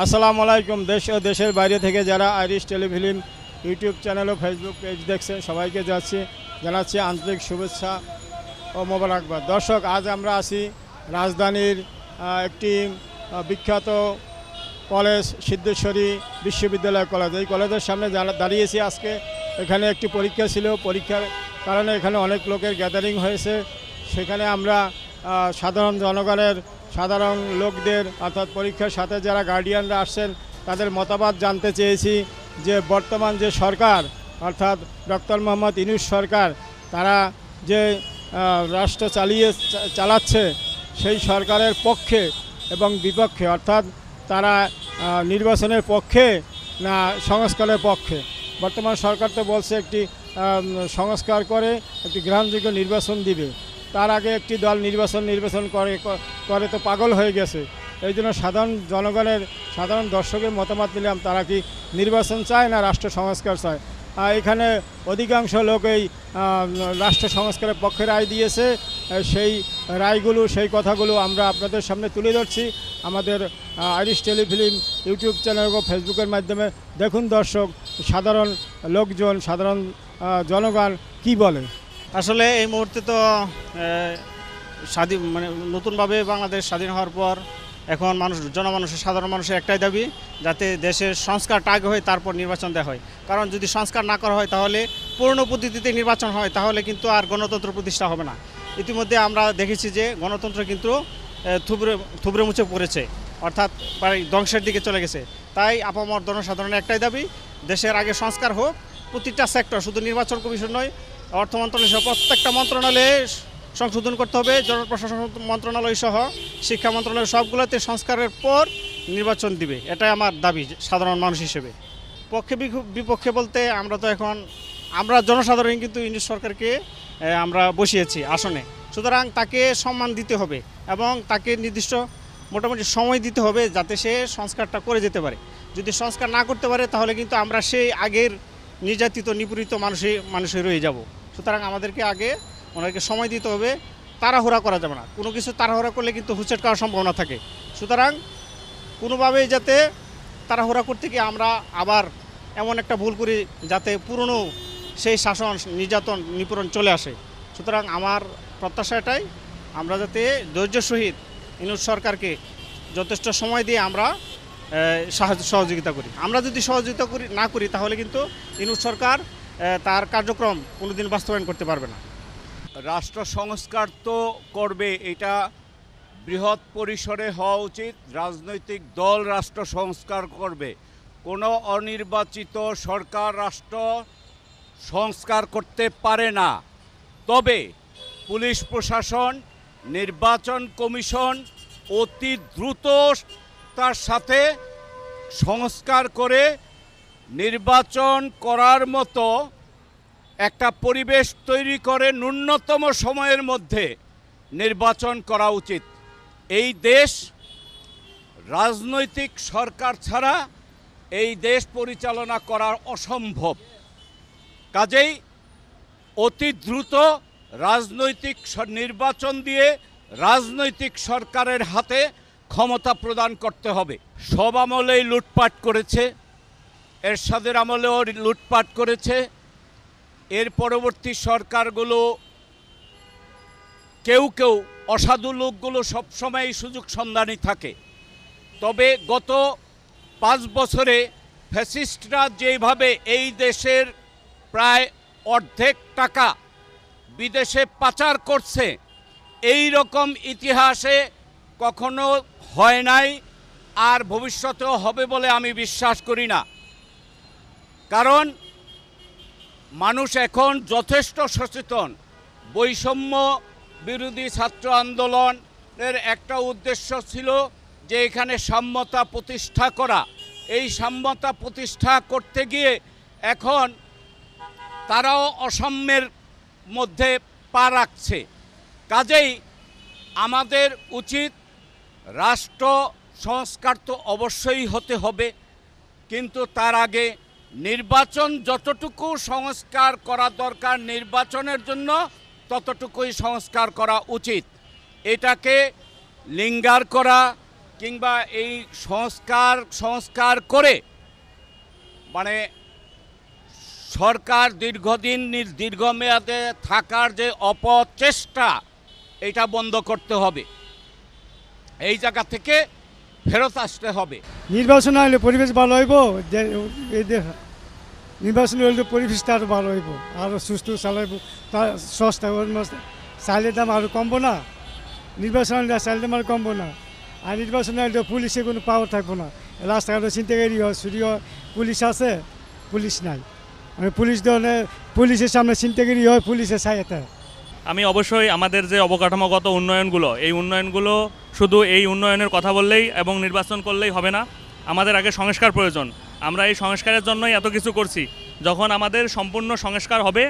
আসসালামু আলাইকুম, দেশ ও দেশের বাইরে থেকে যারা আইরিশ টেলিফিল্ম ইউটিউব চ্যানেল ও ফেসবুক পেজ দেখছেন, সবাইকে যাচ্ছি জানাচ্ছি আন্তরিক শুভেচ্ছা ও মোবারকবাদ। দর্শক, আজ আমরা আছি রাজধানীর একটি বিখ্যাত কলেজ, সিদ্ধেশ্বরী বিশ্ববিদ্যালয় কলেজ। এই কলেজের সামনে দাঁড়িয়েছি আজকে। এখানে একটি পরীক্ষা ছিল। পরীক্ষার কারণে এখানে অনেক লোকের গ্যাদারিং হয়েছে। সেখানে আমরা সাধারণ জনগণের সাধারণ লোকদের, অর্থাৎ পরীক্ষার সাথে যারা গার্ডিয়ানরা আসছেন, তাদের মতামত জানতে চেয়েছি যে বর্তমান যে সরকার, অর্থাৎ ডক্টর মোহাম্মদ ইনুস সরকার, তারা যে রাষ্ট্র চালিয়ে চালাচ্ছে, সেই সরকারের পক্ষে এবং বিপক্ষে, অর্থাৎ তারা নির্বাচনের পক্ষে না সংস্কারের পক্ষে। বর্তমান সরকার তো বলছে একটি সংস্কার করে একটি গ্রহণযোগ্য নির্বাচন দিবে। তার আগে একটি দল নির্বাচন নির্বাচন করে করে তো পাগল হয়ে গেছে। এই জন্য সাধারণ জনগণের, সাধারণ দর্শকের মতামত নিলাম, তারা কি নির্বাচন চায় না রাষ্ট্র সংস্কার চায়? এখানে অধিকাংশ লোক এই রাষ্ট্র সংস্কারের পক্ষে রায় দিয়েছে। সেই রায়গুলো, সেই কথাগুলো আমরা আপনাদের সামনে তুলে ধরছি। আমাদের আইরিশ টেলিফিল্ম ইউটিউব চ্যানেল ও ফেসবুকের মাধ্যমে দেখুন দর্শক, সাধারণ লোকজন, সাধারণ জনগণ কি বলে। আসলে এই মুহূর্তে তো স্বাধীন মানে নতুনভাবে বাংলাদেশ স্বাধীন হওয়ার পর এখন মানুষ, জনমানুষের, সাধারণ মানুষের একটাই দাবি, যাতে দেশের সংস্কারটা আগে হয়, তারপর নির্বাচন দেওয়া হয়। কারণ যদি সংস্কার না করা হয়, তাহলে পূর্ণ পদ্ধতিতে নির্বাচন হয়, তাহলে কিন্তু আর গণতন্ত্র প্রতিষ্ঠা হবে না। ইতিমধ্যে আমরা দেখেছি যে গণতন্ত্র কিন্তু থুবড়ে থুবড়ে মুছে পড়েছে, অর্থাৎ প্রায় ধ্বংসের দিকে চলে গেছে। তাই আপামর জনসাধারণের একটাই দাবি, দেশের আগে সংস্কার হোক, প্রতিটা সেক্টর শুধু নির্বাচন কমিশন নয় অর্থ মন্ত্রণালয় সহ প্রত্যেকটা মন্ত্রণালয়ে সংশোধন করতে হবে জনপ্রশাসন মন্ত্রণালয় সহ, শিক্ষা মন্ত্রণালয় সবগুলোতে সংস্কারের পর নির্বাচন দিবে। এটাই আমার দাবি, সাধারণ মানুষ হিসেবে। পক্ষে বিপক্ষে বলতে আমরা তো এখন, আমরা জনসাধারণ কিন্তু ইংলিশ সরকারকে আমরা বসিয়েছি আসনে। সুতরাং তাকে সম্মান দিতে হবে এবং তাকে নির্দিষ্ট মোটামুটি সময় দিতে হবে যাতে সে সংস্কারটা করে যেতে পারে। যদি সংস্কার না করতে পারে তাহলে কিন্তু আমরা সেই আগের নির্যাতিত, নিপীড়িত মানুষে মানুষে রয়ে যাব। সুতরাং আমাদেরকে আগে ওনাকে সময় দিতে হবে, তাড়াহুড়া করা যাবে না। কোনো কিছু তাড়াহুড়া করলে কিন্তু হুচট করার সম্ভাবনা থাকে। সুতরাং কোনোভাবেই যাতে তাড়াহুড়া করতে গিয়ে আমরা আবার এমন একটা ভুল করি যাতে পুরনো সেই শাসন, নির্যাতন নিপূরণ চলে আসে। সুতরাং আমার প্রত্যাশা এটাই, আমরা যাতে ধৈর্য সহিত ইনুজ সরকারকে যথেষ্ট সময় দিয়ে আমরা সাহায্য, সহযোগিতা করি। আমরা যদি সহযোগিতা করি, না করি, তাহলে কিন্তু ইনুজ সরকার তার কার্যক্রম কোনোদিন বাস্তবায়ন করতে পারবে না। রাষ্ট্র সংস্কার তো করবে, এটা বৃহৎ পরিসরে হওয়া উচিত। রাজনৈতিক দল রাষ্ট্র সংস্কার করবে। কোনো অনির্বাচিত সরকার রাষ্ট্র সংস্কার করতে পারে না। তবে পুলিশ প্রশাসন, নির্বাচন কমিশন অতি দ্রুত তার সাথে সংস্কার করে নির্বাচন করার মতো একটা পরিবেশ তৈরি করে ন্যূনতম সময়ের মধ্যে নির্বাচন করা উচিত। এই দেশ রাজনৈতিক সরকার ছাড়া এই দেশ পরিচালনা করা অসম্ভব। কাজেই অতি দ্রুত রাজনৈতিক নির্বাচন দিয়ে রাজনৈতিক সরকারের হাতে ক্ষমতা প্রদান করতে হবে। সব আমলেই লুটপাট করেছে। এরশাদের আমলেও লুটপাট করেছে। এর পরবর্তী সরকারগুলো কেউ কেউ অসাধু লোকগুলো সবসময় সুযোগ সন্ধানী থাকে। তবে গত পাঁচ বছরে ফ্যাসিস্টরা যেভাবে এই দেশের প্রায় অর্ধেক টাকা বিদেশে পাচার করছে, এই রকম ইতিহাসে কখনো হয় নাই আর ভবিষ্যতেও হবে বলে আমি বিশ্বাস করি না। কারণ মানুষ এখন যথেষ্ট সচেতন। বৈষম্য বিরোধী ছাত্র আন্দোলনের একটা উদ্দেশ্য ছিল যে এখানে সাম্যতা প্রতিষ্ঠা করা। এই সাম্যতা প্রতিষ্ঠা করতে গিয়ে এখন তারাও অসাম্যের মধ্যে পা রাখছে। কাজেই আমাদের উচিত রাষ্ট্র সংস্কার তো অবশ্যই হতে হবে, কিন্তু তার আগে নির্বাচন যতটুকু সংস্কার করা দরকার নির্বাচনের জন্য, ততটুকুই সংস্কার করা উচিত। এটাকে লিঙ্গার করা কিংবা এই সংস্কার সংস্কার করে মানে সরকার দীর্ঘদিন দীর্ঘমেয়াদে থাকার যে অপচেষ্টা, এটা বন্ধ করতে হবে। এই জায়গা থেকে ফেরত আসতে হবে। নির্বাচন হলে পরিবেশ ভালো হইব নির্বাচন হলে পরিবেশটা আরও ভালো হইব আরও সুস্থ চালাইব। তার সস্তা চাইলের দাম আরও কমবো না, নির্বাচন হলে চাইলের দাম আর কমবো না, আর নির্বাচন হলে পুলিশে কোনো পাওয়ার থাকব না। রাস্তাঘাটে ছিনতাইকারী হয়, চুরি হয়, পুলিশ আছে, পুলিশ নাই। মানে পুলিশ ধরনের, পুলিশের সামনে ছিনতাইকারী হয় পুলিশে সাইতে আমি অবশ্যই আমাদের যে অবকাঠামোগত উন্নয়নগুলো, এই উন্নয়নগুলো শুধু এই উন্নয়নের কথা বললেই এবং নির্বাচন করলেই হবে না। আমাদের আগে সংস্কার প্রয়োজন। আমরা এই সংস্কারের জন্যই এত কিছু করছি। যখন আমাদের সম্পূর্ণ সংস্কার হবে,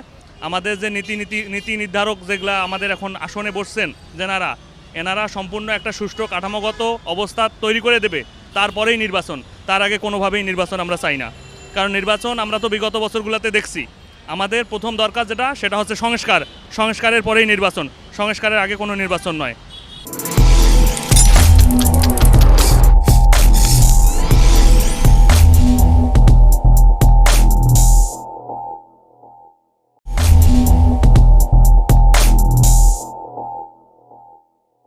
আমাদের যে নীতি নীতি নীতি নির্ধারক যেগুলা আমাদের এখন আসনে বসছেন, যেনারা, এনারা সম্পূর্ণ একটা সুষ্ঠু কাঠামোগত অবস্থা তৈরি করে দেবে, তারপরেই নির্বাচন। তার আগে কোনোভাবেই নির্বাচন আমরা চাই না। কারণ নির্বাচন আমরা তো বিগত বছরগুলোতে দেখছি। আমাদের প্রথম দরকার যেটা, সেটা হচ্ছে সংস্কার। সংস্কারের পরেই নির্বাচন। সংস্কারের আগে কোনো নির্বাচন নয়।